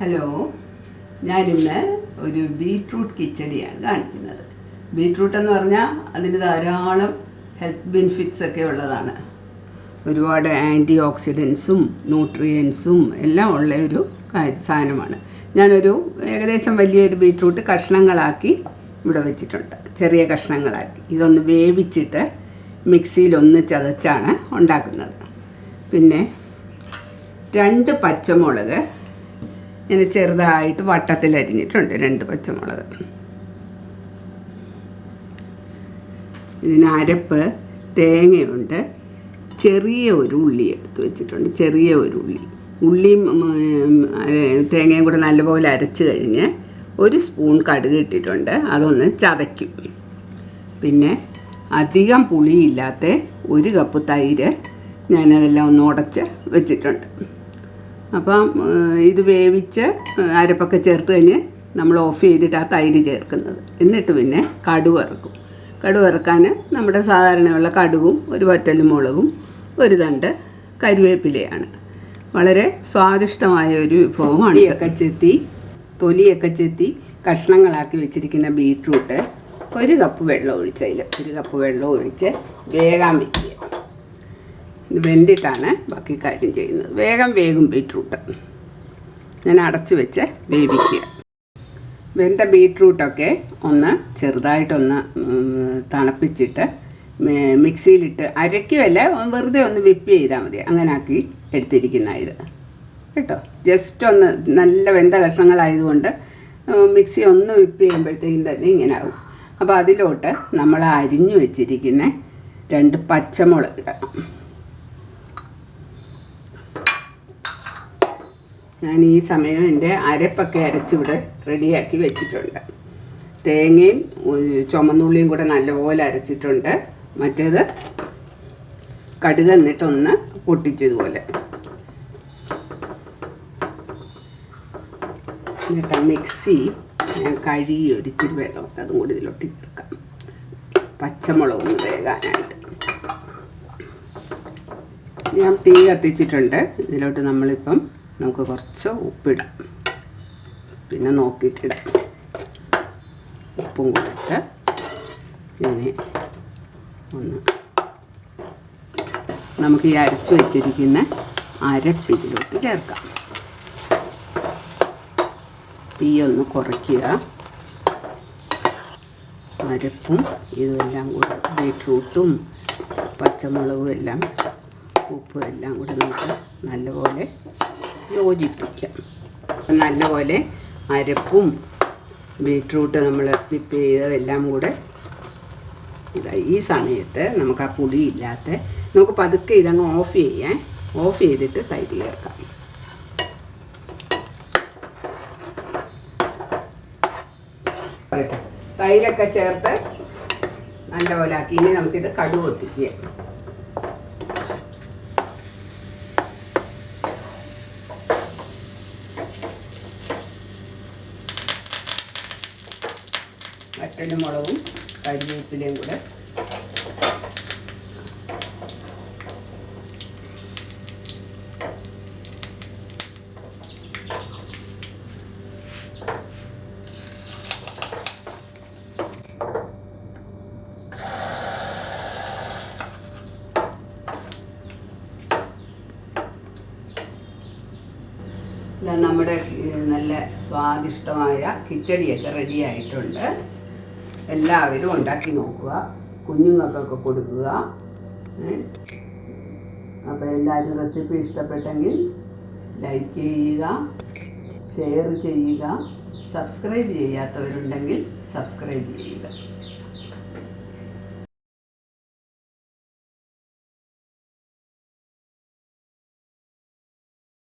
Hello ഞാനിന്ന് ഒരു beetroot കിച്ചടിയാണ് കാണിക്കുന്നത്. ബീട്രൂട്ട് എന്ന് പറഞ്ഞാൽ അതിന് ധാരാളം ഹെൽത്ത് ബെനിഫിറ്റ്സ് ഒക്കെ ഉള്ളതാണ്. ഒരുപാട് ആന്റി ഓക്സിഡൻസും ന്യൂട്രിയൻസും എല്ലാം ഉള്ള ഒരു സാധനമാണ്. ഞാനൊരു ഏകദേശം വലിയൊരു ബീട്രൂട്ട് കഷ്ണങ്ങളാക്കി ഇവിടെ വെച്ചിട്ടുണ്ട്. ചെറിയ കഷ്ണങ്ങളാക്കി. ഇതൊന്ന് വേവിച്ചിട്ട് മിക്സിയിലൊന്ന് ചതച്ചാണ് ഉണ്ടാക്കുന്നത്. പിന്നെ രണ്ട് പച്ചമുളക് ഇങ്ങനെ ചെറുതായിട്ട് വട്ടത്തിൽ അരിഞ്ഞിട്ടുണ്ട് രണ്ട് പച്ചമുളക്. ഇതിന് അരപ്പ് തേങ്ങയുണ്ട്. ചെറിയ ഒരു ഉള്ളി എടുത്ത് വെച്ചിട്ടുണ്ട്. ചെറിയ ഒരു ഉള്ളി. ഉള്ളിയും തേങ്ങയും കൂടെ നല്ലപോലെ അരച്ച് കഴിഞ്ഞ് ഒരു സ്പൂൺ കടുക് ഇട്ടിട്ടുണ്ട്. അതൊന്ന് ചതയ്ക്കും. പിന്നെ അധികം പുളിയില്ലാത്ത ഒരു കപ്പ് തൈര് ഞാനതെല്ലാം ഒന്ന് ഉടച്ച് വെച്ചിട്ടുണ്ട്. അപ്പം ഇത് വേവിച്ച് അരപ്പൊക്കെ ചേർത്ത് കഴിഞ്ഞ് നമ്മൾ ഓഫ് ചെയ്തിട്ട് ആ തൈര് ചേർക്കുന്നത്. എന്നിട്ട് പിന്നെ കടുക് ഇറക്കും കടുക് ഇറക്കാൻ നമ്മുടെ സാധാരണയുള്ള കടുവും ഒരു വറ്റലും മുളകും ഒരു തണ്ട് കരുവേപ്പിലയാണ്. വളരെ സ്വാദിഷ്ടമായ ഒരു വിഭവമാണ് ഒക്കെ ചെത്തി തൊലിയൊക്കെ ചെത്തി കഷ്ണങ്ങളാക്കി വെച്ചിരിക്കുന്ന ബീട്രൂട്ട് ഒരു കപ്പ് വെള്ളം ഒഴിച്ചതിൽ ഒരു കപ്പ് വെള്ളം ഒഴിച്ച് വേഗം വയ്ക്കുക. ഇത് വെന്തിട്ടാണ് ബാക്കി കാര്യം ചെയ്യുന്നത്. വേഗം വേഗം ബീട്രൂട്ട്. ഞാൻ അടച്ചു വെച്ച് വേവിക്കുക. വെന്ത ബീട്രൂട്ടൊക്കെ ഒന്ന് ചെറുതായിട്ടൊന്ന് തണുപ്പിച്ചിട്ട് മിക്സിയിലിട്ട് അരയ്ക്കുമല്ല വെറുതെ ഒന്ന് വിപ്പ് ചെയ്താൽ മതി. അങ്ങനെ ആക്കി എടുത്തിരിക്കുന്ന ഇത്. കേട്ടോ? ജസ്റ്റ് ഒന്ന് നല്ല വെന്ത കഷ്ണങ്ങളായതുകൊണ്ട് മിക്സി ഒന്ന് വിപ്പ് ചെയ്യുമ്പോഴത്തേക്കും തന്നെ ഇങ്ങനെ ആകും അപ്പോൾ അതിലോട്ട് നമ്മൾ അരിഞ്ഞു വെച്ചിരിക്കുന്ന രണ്ട് പച്ചമുളക് ഇടണം. ഞാൻ ഈ സമയം എന്റെ അരപ്പൊക്കെ അരച്ചിവിടെ റെഡിയാക്കി വെച്ചിട്ടുണ്ട്. തേങ്ങയും ചുമന്നുള്ളിയും കൂടെ നല്ലപോലെ അരച്ചിട്ടുണ്ട്. മറ്റേത് കടുക് എന്നിട്ടൊന്ന് പൊട്ടിച്ചതുപോലെ. എന്നിട്ട് മിക്സി ഞാൻ കഴുകി ഒരിച്ചിരി വെള്ളം അതും കൂടി ഇതിലോട്ട് ചേർക്കാം. പച്ചമുളക് വേകാനായിട്ട്. ഞാൻ തീ കത്തിച്ചിട്ടുണ്ട്. ഇതിലോട്ട് നമ്മളിപ്പം നമുക്ക് കുറച്ച് ഉപ്പിടാം. പിന്നെ നോക്കിയിട്ടിടാം. ഉപ്പും കൂടിയിട്ട് ഇങ്ങനെ ഒന്ന് നമുക്ക് ഈ അരച്ചു വെച്ചിരിക്കുന്ന അരപ്പിതിലോട്ട് ചേർക്കാം. തീ ഒന്ന് കുറയ്ക്കുക. അരപ്പും ഇതെല്ലാം കൂടെ ബീട്രൂട്ടും പച്ചമുളകും എല്ലാം ഉപ്പും എല്ലാം കൂടെ നമുക്ക് നല്ലപോലെ യോജിപ്പിക്കാം. നല്ലപോലെ അരപ്പും ബീട്രൂട്ട് നമ്മൾ വിപ്പ് ചെയ്തതെല്ലാം കൂടെ ഇതാ ഈ സമയത്ത് നമുക്ക് ആ പുളിയില്ലാത്ത നമുക്ക് പതുക്കെ ഇതങ്ങ് ഓഫ് ചെയ്യാൻ ഓഫ് ചെയ്തിട്ട് തൈര് ചേർക്കാം. തൈരൊക്കെ ചേർത്ത് നല്ലപോലെ ആക്കി. ഇനി നമുക്കിത് കടുക് വറ്റലും മുളകും കരിവേപ്പിലയും കൂടെ. നമ്മുടെ നല്ല സ്വാദിഷ്ടമായ കിച്ചടിയൊക്കെ റെഡി ആയിട്ടുണ്ട്. എല്ലാവരും ഉണ്ടാക്കി നോക്കുക. കുഞ്ഞുങ്ങൾക്കൊക്കെ കൊടുക്കുക. അപ്പോൾ എല്ലാവരും റെസിപ്പി ഇഷ്ടപ്പെട്ടെങ്കിൽ ലൈക്ക് ചെയ്യുക ഷെയർ ചെയ്യുക. സബ്സ്ക്രൈബ് ചെയ്യാത്തവരുണ്ടെങ്കിൽ സബ്സ്ക്രൈബ് ചെയ്യുക.